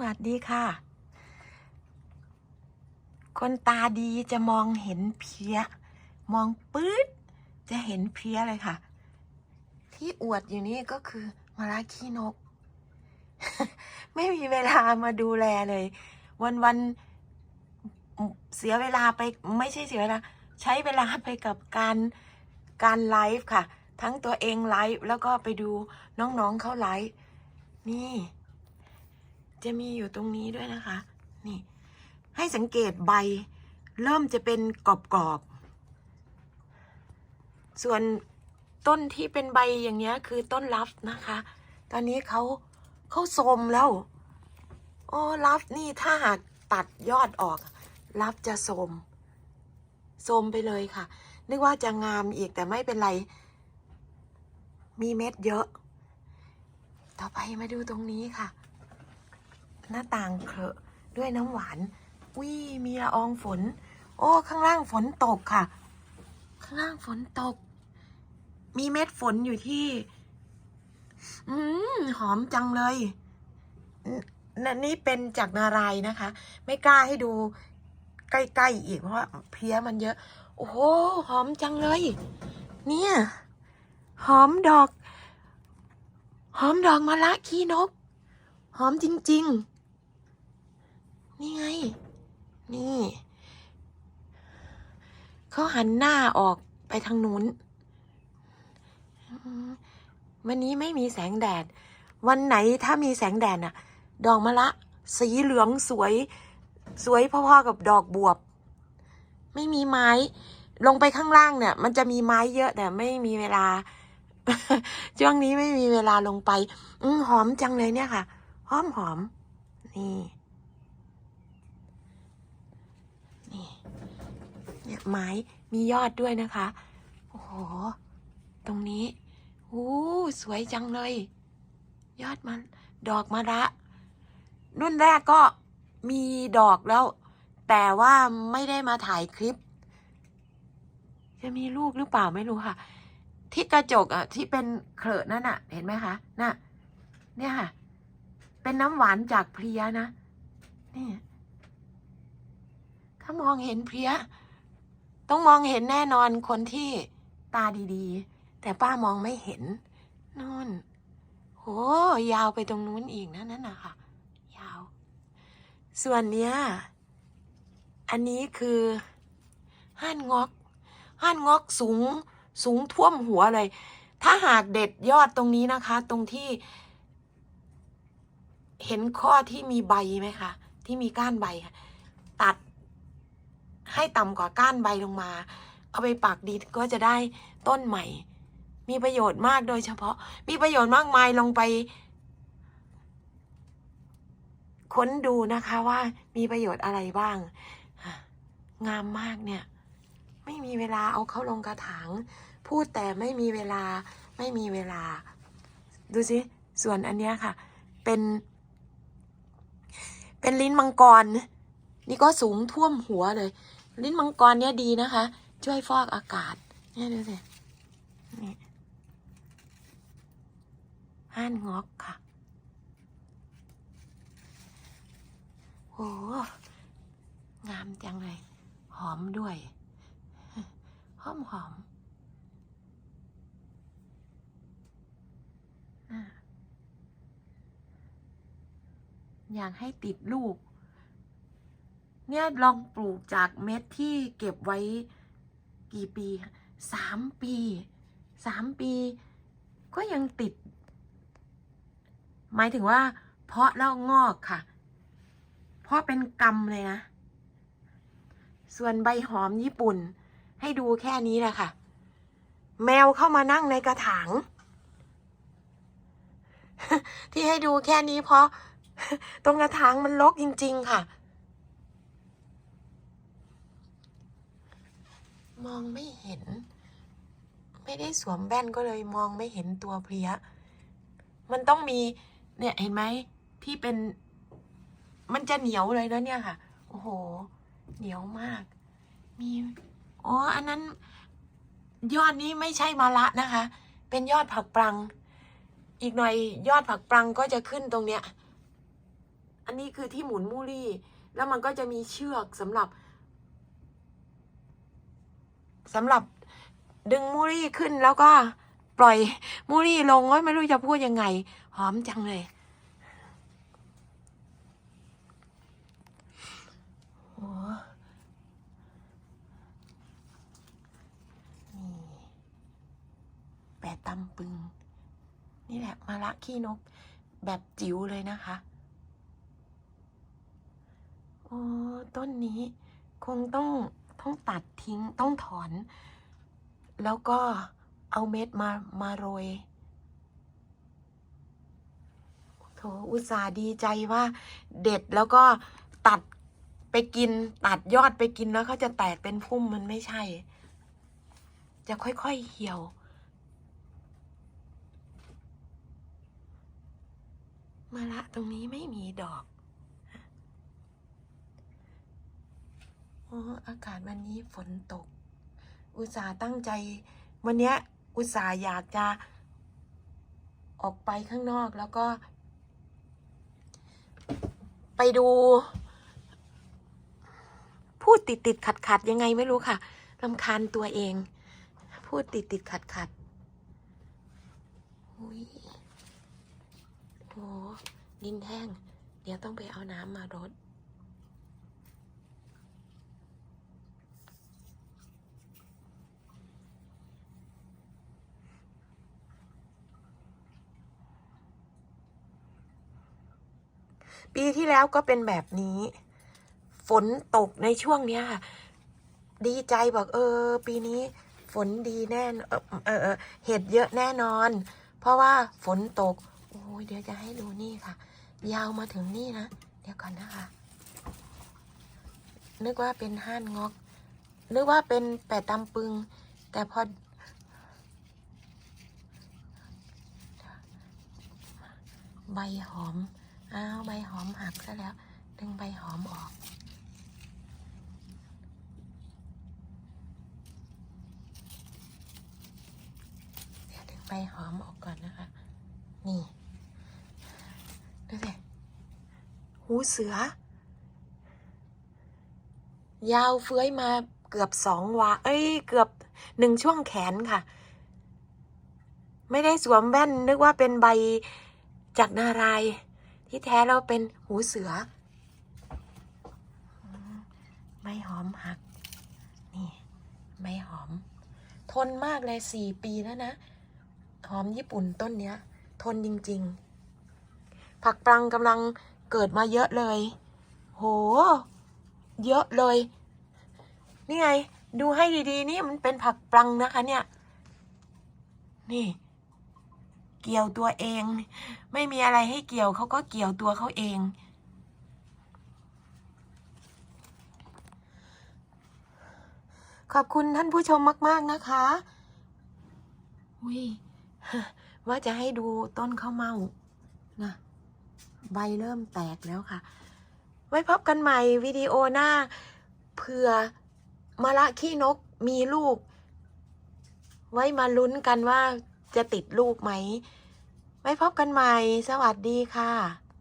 วัสดีค่ะ คนตาดีจะมองเห็นเพี้ย มองปื๊ดจะเห็นเพี้ยเลยค่ะ ที่อวดอยู่นี่ก็คือมาลาขี้นก ไม่มีเวลามาดูแลเลย วันวันๆเสียเวลาไปไม่ใช่เสียเวลา ใช้เวลาไปกับการการไลฟ์ค่ะ ทั้งตัวเองไลฟ์แล้วก็ไปดูน้องๆเขาไลฟ์นี่ จะมีอยู่ตรงนี้ด้วยนะคะ นี่ ให้สังเกตใบ เริ่มจะเป็นกรอบๆ ส่วนต้นที่เป็นใบอย่างเงี้ย คือต้นลัฟนะคะ ตอนนี้เขาเขาโทมแล้ว โอ้ลัฟนี่ถ้าหากตัดยอดออก ลัฟจะโทมโทมไปเลยค่ะ นึกว่าจะงามอีกแต่ไม่เป็นไร มีเม็ดเยอะ ต่อไปมาดูตรงนี้ค่ะ หน้าต่างเคอะด้วยน้ำหวานวิมีละอองฝน โอ้ ข้างล่างฝนตกค่ะ ข้างล่างฝนตก มีเม็ดฝนอยู่ที่ อืมหอมจังเลยนนี่เป็นจากนารายนะคะ ไม่กล้าให้ดูใกล้ๆอีกเพราะว่าเพี้ยมันเยอะ โอ้โหหอมจังเลย เนี่ย หอมดอก หอมดอกมะละขี้นก หอมจริง ๆ นี่ไง นี่ เขาหันหน้าออกไปทางนู้นมวันนี้ไม่มีแสงแดด วันไหนถ้ามีแสงแดดน่ะ ดอกมะละ สีเหลืองสวย สวยพอๆกับดอกบวบ ไม่มีไม้ ลงไปข้างล่างเนี่ย มันจะมีไม้เยอะแต่ไม่มีเวลา ช่วงนี้ไม่มีเวลาลงไป อืหอมจังเลยเนี่ยค่ะ หอมหอมนี่ เนี่ยไม้มียอดด้วยนะคะ โอ้โห ตรงนี้โอ้สวยจังเลย ยอดมัน ดอกมะระ รุ่นแรกก็มีดอกแล้ว แต่ว่าไม่ได้มาถ่ายคลิป จะมีลูกหรือเปล่าไม่รู้ค่ะ ที่กระจกอะ ที่เป็นเครอะนั่นอะ เห็นไหมคะน่ะ เนี่ยค่ะ เป็นน้ำหวานจากเพลียนะนี่ถ้ามองเห็นเพลีย ต้องมองเห็นแน่นอนคนที่ตาดีๆ แต่ป้ามองไม่เห็นนู่นโหยาวไปตรงนู้นอีกนะนั่นนะคะยาว ส่วนเนี้ย อันนี้คือห้านงอกห้านงอกสูงสูงท่วมหัวเลย ถ้าหากเด็ดยอดตรงนี้นะคะ ตรงที่ เห็นข้อที่มีใบไหมคะที่มีก้านใบค่ะตัด ให้ต่ำกว่าก้านใบลงมา เอาไปปักดินก็จะได้ต้นใหม่ มีประโยชน์มากโดยเฉพาะ มีประโยชน์มากมายลงไป ค้นดูนะคะว่ามีประโยชน์อะไรบ้าง งามมากเนี่ย ไม่มีเวลาเอาเข้าลงกระถางพูดแต่ไม่มีเวลาไม่มีเวลา ดูสิส่วนอันเนี้ยค่ะ เป็น เป็นลิ้นมังกร นี่ก็สูงท่วมหัวเลย ลิ้นมังกรเนี่ยดีนะคะ ช่วยฟอกอากาศ เนี่ยดูสินี่ห้านงอกค่ะโหงามจังเลย หอมด้วย หอมหอมอยากให้ติดลูก เนี่ยลองปลูกจากเม็ดที่เก็บไว้กี่ปีสามปีสามปี ก็ยังติด หมายถึงว่า เพาะแล้วงอกค่ะ เพราะเป็นกำเลยนะ ส่วนใบหอมญี่ปุ่น ให้ดูแค่นี้แหละค่ะ แมวเข้ามานั่งในกระถาง ที่ให้ดูแค่นี้เพราะ ตรงกระถางมันรกจริง ๆ ค่ะ มองไม่เห็น ไม่ได้สวมแว่นก็เลยมองไม่เห็นตัวเพลียมันต้องมีเนี่ยเห็นไหมที่เป็น มันจะเหนียวเลยนะเนี่ยค่ะ โอ้โห เหนียวมาก มีอ๋ออันนั้น ยอดนี้ไม่ใช่มะละนะคะ เป็นยอดผักปรัง อีกหน่อยยอดผักปรังก็จะขึ้นตรงเนี้ย อันนี้คือที่หมุนมูลี่ แล้วมันก็จะมีเชือกสำหรับ สำหรับดึงมูลี่ขึ้นแล้วก็ปล่อยมูลี่ลงไม่รู้จะพูดยังไง หอมจังเลย โอ้นี่แปดตำปึง นี่แหละมาละขี้นก แบบจิ๋วเลยนะคะ โอ้ ต้นนี้คงต้อง ต้องตัดทิ้งต้องถอน แล้วก็เอาเม็ดมามาโรยโถอุตส่าห์ดีใจว่า เด็ดแล้วก็ตัดไปกิน ตัดยอดไปกินแล้วเขาจะแตกเป็นพุ่มมันไม่ใช่ จะค่อยๆเหี่ยว มาละตรงนี้ไม่มีดอก อ้อากาศวันนี้ฝนตก อุตส่าห์ตั้งใจ วันเนี้ย อุตส่าห์อยากจะ ออกไปข้างนอกแล้วก็ ไปดู พูดติดติดขัดขัดยังไงไม่รู้ค่ะลำคาญตัวเอง พูดติดติดขัดขัดอุ้ยโอ้ดินแห้ง เดี๋ยวต้องไปเอาน้ำมารด ปีที่แล้วก็เป็นแบบนี้ ฝนตกในช่วงเนี้ยค่ะ ดีใจบอกเออ ปีนี้ฝนดีแน่นเออเออเออเห็ดเยอะแน่นอน เพราะว่าฝนตก โอ้ยเดี๋ยวจะให้ดูนี่ค่ะ ยาวมาถึงนี่นะ เดี๋ยวก่อนนะคะ นึกว่าเป็นห้านงอก นึกว่าเป็นแปดตำปึง แต่พอใบหอม อ้าวใบหอมหักซะแล้ว ดึงใบหอมออก เดี๋ยวดึงใบหอมออกก่อนนะคะ นี่ ดูสิหูเสือ ยาวเฟื้อยมาเกือบสองวา เอ้ย เกือบหนึ่งช่วงแขนค่ะ ไม่ได้สวมแว่นนึกว่าเป็นใบจากนารายณ์ ที่แท้เราเป็นหูเสืออืมใบหอมหัก นี่ ใบหอม ทนมากเลยสี่ปีแล้วนะ หอมญี่ปุ่นต้นเนี้ย ทนจริง ๆ ผักปรังกำลังเกิดมาเยอะเลย โห เยอะเลย นี่ไง ดูให้ดีๆ นี่มันเป็นผักปรังนะคะเนี่ย นี่ เกี่ยวตัวเอง ไม่มีอะไรให้เกี่ยวเขาก็เกี่ยวตัวเขาเอง ขอบคุณท่านผู้ชมมาก ๆ นะคะอุ้ยว่าจะให้ดูต้นข้าวเมานะใบเริ่มแตกแล้วค่ะ ไว้พบกันใหม่วิดีโอหน้าเผื่อมะละขี้นกมีลูก ไว้มาลุ้นกันว่า จะติดลูกไหมไว้พบกันใหม่ สวัสดีค่ะ